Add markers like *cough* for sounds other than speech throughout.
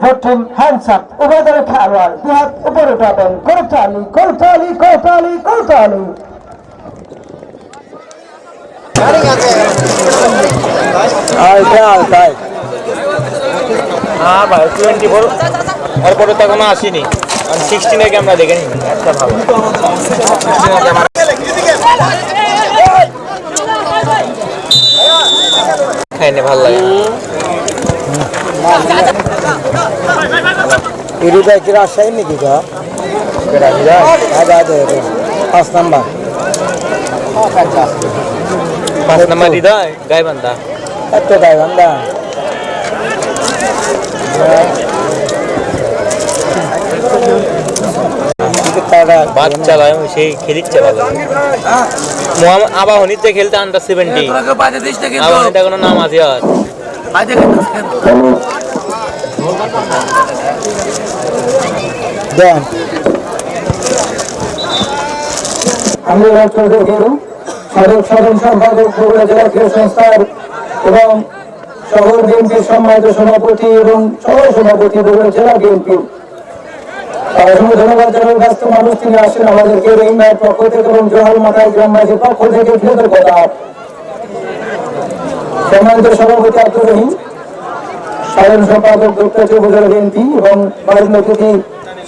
Hands up. উভয় দলের খেলোয়াড় দু হাত উপরে উঠাবেন করতালি করতালি করতালি করতালি। হ্যাঁ ভাই টোয়েন্টি ফোর এরপরে তো এখনও আসেনি। সিক্সটিনে ক্যামেরা দেখে নিন একটা ভালো। খাইনে ভালো লাগে এরিটা কি রাজশাহী নাকি গা আগে আগে পাঁচ নাম্বার। পাঁচ নাম্বার হৃদয় গায়ে বান্ধা এত গাই বান্দা বাচ্চা লয় সেই খেলিচ্ছে ভালো। মোহাম্মদ আবাহনীতে খেলতে আন্ডার সেভেন্টি আবাহনীতে কোনো নাম আছে আর। দেন আমি সাধারণ সম্পাদক বগুড়া সংস্থার এবং শহর বিএনপির সম্মানিত সভাপতি এবং সহ সভাপতি বগুড়া জেলা বিএনপি। অসংখ্য ধন্যবাদ জানাই। ব্যস্ত মানুষ তিনি আসেন আমাদেরকে এই মায়ের পক্ষ থেকে এবং জোহাল মাথায় গ্রামবাসীর পক্ষ থেকে কৃতজ্ঞতা সম্মানিত সভাপতি আব্দুর রহিম, সাধারণ সম্পাদক ডক্টর উপজেলা বিএনপি এবং বাড়ির অতিথি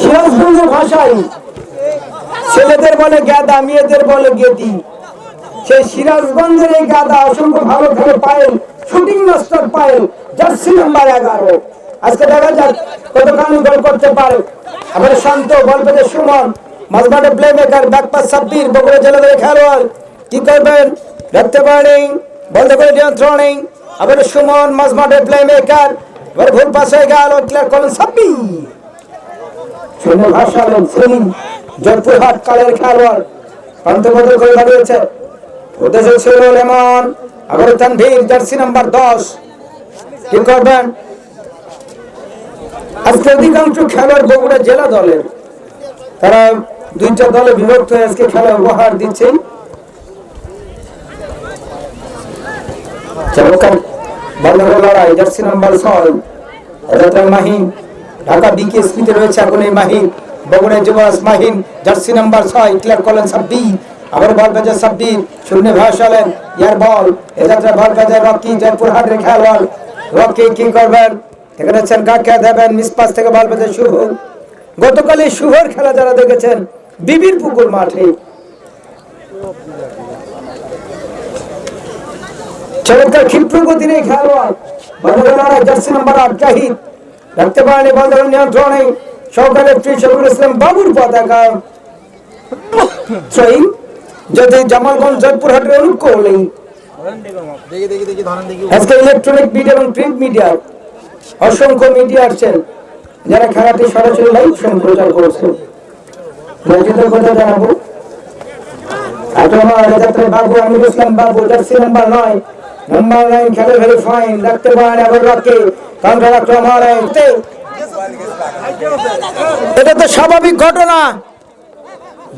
সিরাজগঞ্জের ভাষায়। ছেলেদের বলে গাদা, মেয়েদের বলে গেদি। সেই সিরাজগঞ্জের এই গাদা অসংখ্য ভালো খেলে Payel, shooting master Payel jersey number এগারো। আজকে দেখা যাক কতখানি গোল করতে পারে। আবার শান্ত বল পেতে সুমন, মাঝমাঠে play maker back pass Sabbir, Bogura জেলাদের খেলোয়াড়। কি করবেন? রাখতে পারেন বল করে নিয়ন্ত্রণে আবার সুমন, মাঝমাঠে প্লে মেকার এবার ভুল পাস হয়ে গেল ক্লিয়ার করলেন সাব্বির। শুনে ভাসালেন সেলিম জয়পুরহাট কালের খেলোয়াড় প্রান্ত বদল করে দাঁড়িয়েছে। উদ্দেশ্য ছিল লেমন আবার তানভীর জার্সি নাম্বার দশ। কি করবেন? আজকে অধিকাংশ খেলোয়াড় বগুড়া জেলা দলের। তারা দুইটা দলে বিভক্ত হয়ে আজকে খেলা উপহার দিচ্ছে লড়াই, জার্সি নাম্বার ছয় অর্থাৎ মাহিম ঢাকা বিকেএসপিতে রয়েছে এখন এই মাহিম বগুড়া যুবরাজ মাহিন, জার্সি নাম্বার ছয় ক্লিয়ার করলেন সাব্বির, আবার বল বাজার সাব্বির, শূন্য ভাসালেন ইয়ার বল এ যাত্রা বল বাজার রকি, জয়পুরহাটের খেলোয়াড়, রকি কি করবেন? এখানে দেখেছেন কাকে দেবেন? মিসপাস থেকে বল বাজার শুভ। গতকাল এই শুভর খেলা যারা দেখেছেন বিবির পুকুর মাঠে। চমৎকার ক্ষিপ্র গতির এই খেলোয়াড় জার্সি নাম্বার আট, জাহিদ। রাখতে পারেনি বদল নিয়ন্ত্রণে সহকারী শফিকুল ইসলাম বাবুর পতাকা। ট্রেন যদি জামালগঞ্জ জয়পুরহাটের অনুকূল নেই। আজকে ইলেকট্রনিক মিডিয়া এবং প্রিন্ট মিডিয়া অসংখ্য মিডিয়া আসছেন। যারা খেলাটি সরাসরি লাইভ সম্প্রচার করছেন। মসজিদের কথা জানাব। আটমা যাত্রায় বাবু আমির ইসলাম বাবু জার্সি নাম্বার নয়। নাম্বার নাইন খেলে ভেরি ফাইন রাখতে পারেন আবার রাখে আক্রমণ এটা তো স্বাভাবিক ঘটনা।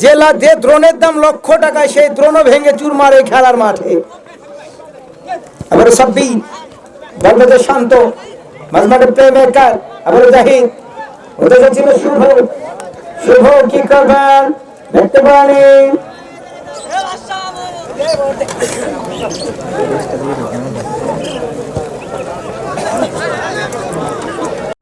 জেলা যে দ্রোণের দাম লক্ষ টাকায়, সেই দ্রোণ ভেঙে চুর মারে খেলার মাঠে। আবার সাব্বি বলবে শান্ত মাঝমাঠে প্লে মেকার আবার ওদের ছিল শুভ শুভ কি করবেন? দেখতে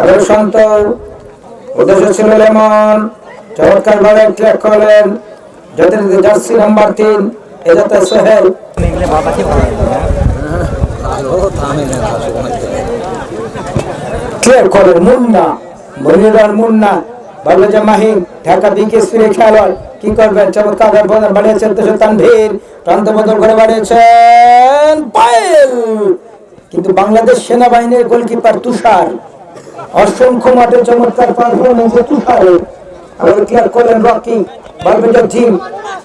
আরও শান্ত উদ্দেশ্য ছিল লেমন। চমৎকার ভাবে ট্র্যাক করলেন। যাতে জার্সি নাম্বার তিন সোহেল। করেন মুন্না মনিরার মুন্না যে মাহিম, ঢাকা বিকেএস ফিরে খেলোয়াড়। কি করবেন? চমৎকার বদল বাড়িয়েছেন তানভীর। প্রান্ত বদল করে বাড়িয়েছেন পায়েল। কিন্তু বাংলাদেশ সেনাবাহিনীর গোলকিপার তুষার। অসংখ্য মাঠে চমৎকার পারফরমেন্স তুষারের আবার ক্লিয়ার করলেন রকি যে জিম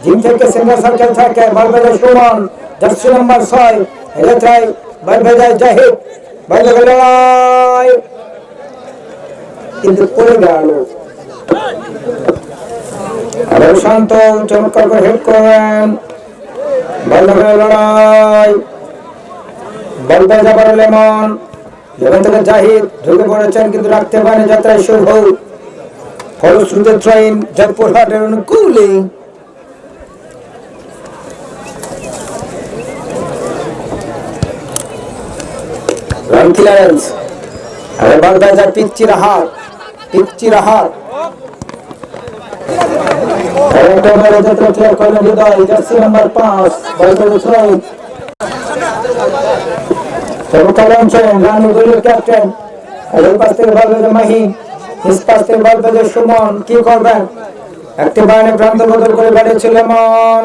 জিম থেকে সেন্টার সার্কেল থাকে যে সুমন। জার্সি নাম্বার ছয় বলবে যায় জাহিদ। বলবে যে লড়াই কিন্তু পড়ে গেল। শান্ত, চমৎকার করে হেড করেন। করে লড়াই। বলবে যাবার লেমন লেমন থেকে জাহিদ ঢুকে পড়েছেন কিন্তু রাখতে পারেন যাত্রায় শুভ। ফলশ্রুতি ট্রেন জয়পুর হাটের অনুকূলে। রান ক্লিয়ারেন্স আরে বাগদা যায় পিচ্চির হাত পিচ্চির হাত একটা বলে যেতে ক্লিয়ার করলেন হৃদয় জার্সি নাম্বার পাঁচ বলবে ছয় চমৎকার অঞ্চলেন রানু দলীয় ক্যাপ্টেন এদের পাশ থেকে বলবে যে মাহি নিজ পাশ থেকে বলবে যে সুমন কি করবেন একটি বাহিনী প্রান্ত বদল করে বেড়েছিল মন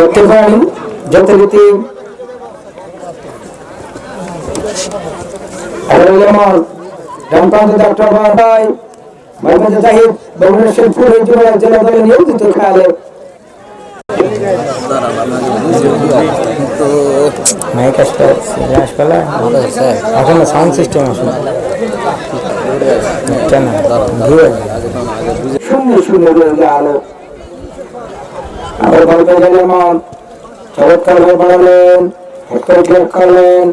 একটি বাহিনী যথারীতি লেমন নিয়োজিত খেলে মাইক আসতে আসপালা এখন সাউন্ড সিস্টেম আসলে কেন? শূন্য রয়ে গেল আবার গল্পে গেলেন চমৎকার হয়ে বাড়ালেন হেক্টর ক্লিয়ার করলেন।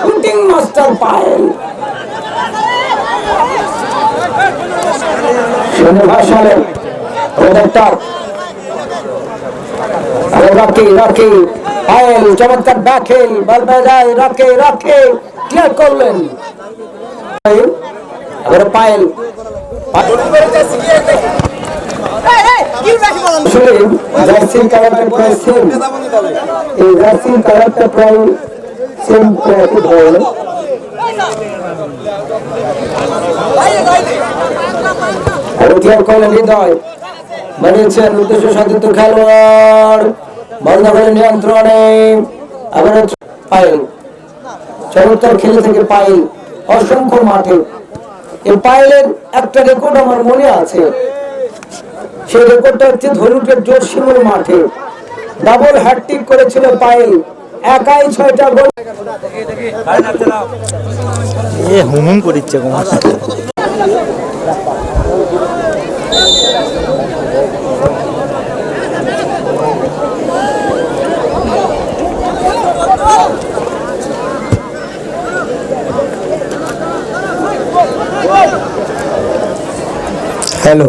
শুটিং মাস্টার পায়েল শুনে ভাসালেন আরে রকি রকি পায়েল চমৎকার ব্যাকেল বল বাজায় রকি রকি ক্লিয়ার করলেন? আবার পায়েল। জার্সির কালারটা প্রায় সেম এই জার্সির কালারটা প্রায় সেম একই ধরনের ক্লিয়ার করলেন হৃদয়। বানিয়েছেন উদ্দেশ্য সতীর্থ খেলোয়াড় বন্ধ করে নিয়ন্ত্রণে আবার পায়েল। চমৎকার খেলে থেকে পায়েল, অসংখ্য মাঠে। এই পায়েলের একটা রেকর্ড আমার মনে আছে। সেই রেকর্ডটা হচ্ছে ধরুটের জোর শিমুর মাঠে। ডাবল হ্যাট্রিক করেছিল পায়েল। একাই ছয়টা গোল। এ হুমুম করিচ্ছে কুমার হ্যালো।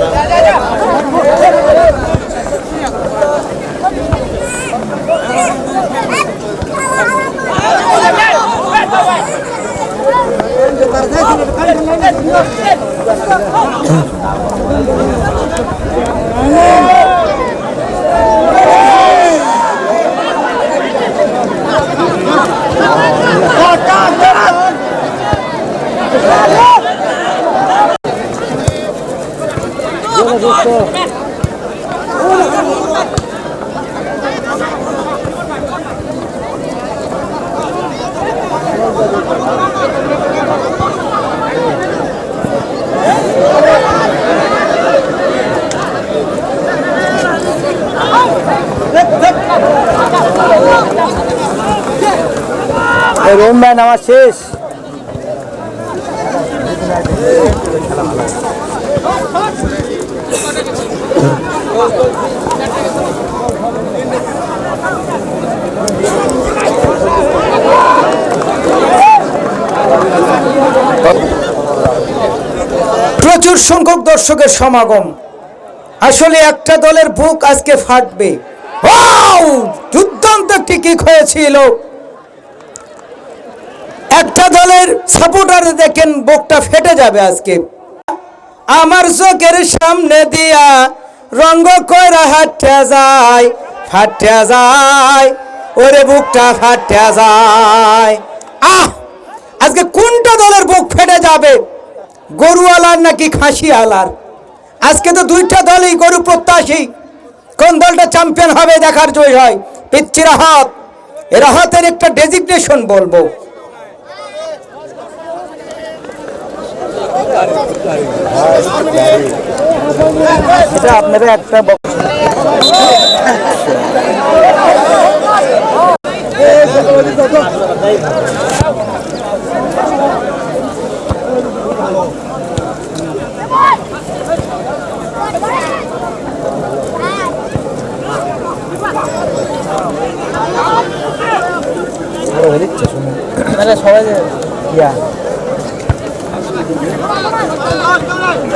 ভাই নামাজ শেষ। প্রচুর সংখ্যক দর্শকের সমাগম। আসলে একটা দলের বুক আজকে ফাটবে। ওয়াও! দুর্দান্ত একটি কিক হয়েছিল। একটা দলের সাপোর্টার দেখেন বুকটা ফেটে যাবে আজকে। আমার চোখের সামনে দিয়া রঙ্গ কইরা হাঁটা যায় ফাটা যায়, ওরে বুকটা ফাটা যায়। আহ! আজকে কোনটা দলের বুক ফেটে যাবে? গরুওয়ালার নাকি খাসি আলার আজকে তো দুইটা দলই গরু প্রত্যাশী। কোন দলটা চ্যাম্পিয়ন হবে দেখার জয় হয়? পিচ্ছি রাহাত। এ রাহাতের একটা ডেজিগনেশন বলব। এটা আপনারা একটা বক- ইয়া।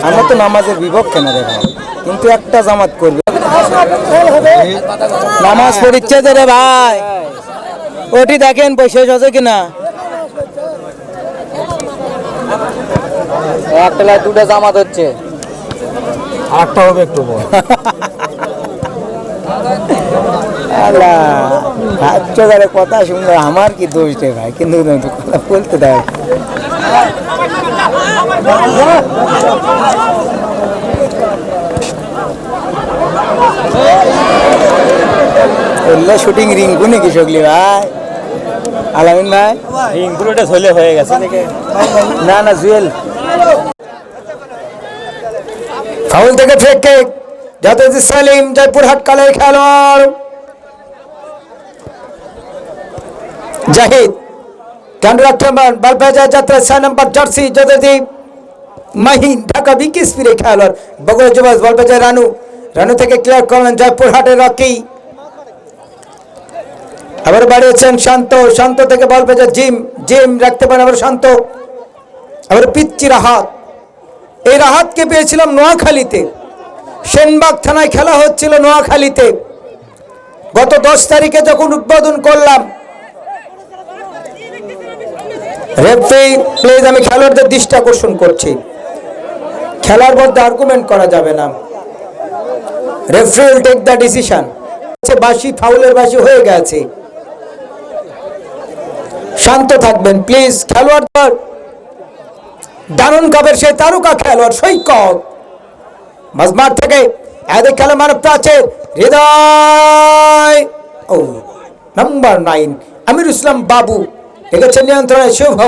আমরা তো নামাজের বিপক্ষে না দেখো কিন্তু একটা জামাত করবে। নামাজ পড়িচ্ছে যে রে ভাই। ওটি দেখেন পয়সা আছে কিনা। একটা দুটো জামাত হচ্ছে। আটটা হবে একটু আল্লাহ *laughs* করে কথা শুনলে আমার কি দোষ রে ভাই? কিন্তু কথা বলতে দেয় এগুলো শুটিং রিঙ্কু নাকি সকলি ভাই? আলামিন ভাই? রিংপুরটা ঝলে হয়ে গেছে না না জুয়েল। ফাউল থেকে ফেকে জাতীয় সালিম জয়পুরহাট কালের খেলোয়াড়। জাহিদ কান্ডাক্টরম্যান বালবাজার যাত্রা, ছয় নম্বর জার্সি যতদীপ মাহিন ঢাকা বিকিস ফিরে খেলোয়াড়, বগুড়া যুবাস বালবাজার রানু। রানু থেকে ক্লিয়ার করলেন জয়পুরহাটের রকি। আবার বাড়িয়েছেন শান্ত শান্ত থেকে বল পেয়েছে জিম জিম রাখতে পারেন আবার শান্ত। আবার পিচ্ছি রাহাত। এই রাহাতকে পেয়েছিলাম নোয়াখালীতে। সেনবাগ থানায় খেলা হচ্ছিল নোয়াখালীতে। গত দশ তারিখে যখন উদ্বোধন করলাম রেফারি প্লিজ আমি খেলোয়াড়দের দৃষ্টি আকর্ষণ করছি। খেলার মধ্যে আর্গুমেন্ট করা যাবে না। রেফারি টেক দ্য ডিসিশন বাসি ফাউলের বাসি হয়ে গেছে। শান্ত থাকবেন প্লিজ খেলোয়াড় দল দারুণ কাপের সেই তারকা খেলোয়াড়, সৈকত। মাঝমাঠ থেকে এদের খেলা মানবতা আছে হৃদয়। ও নাম্বার নাইন আমির ইসলাম বাবু। রেখেছে নিয়ন্ত্রণে শুভ।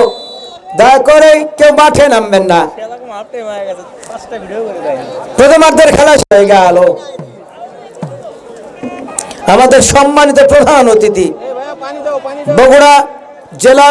দয়া করে কেউ মাঠে নামবেন না। প্রথমার্ধের খেলা হয়ে গেল। আমাদের সম্মানিত প্রধান অতিথি, বগুড়া জেলা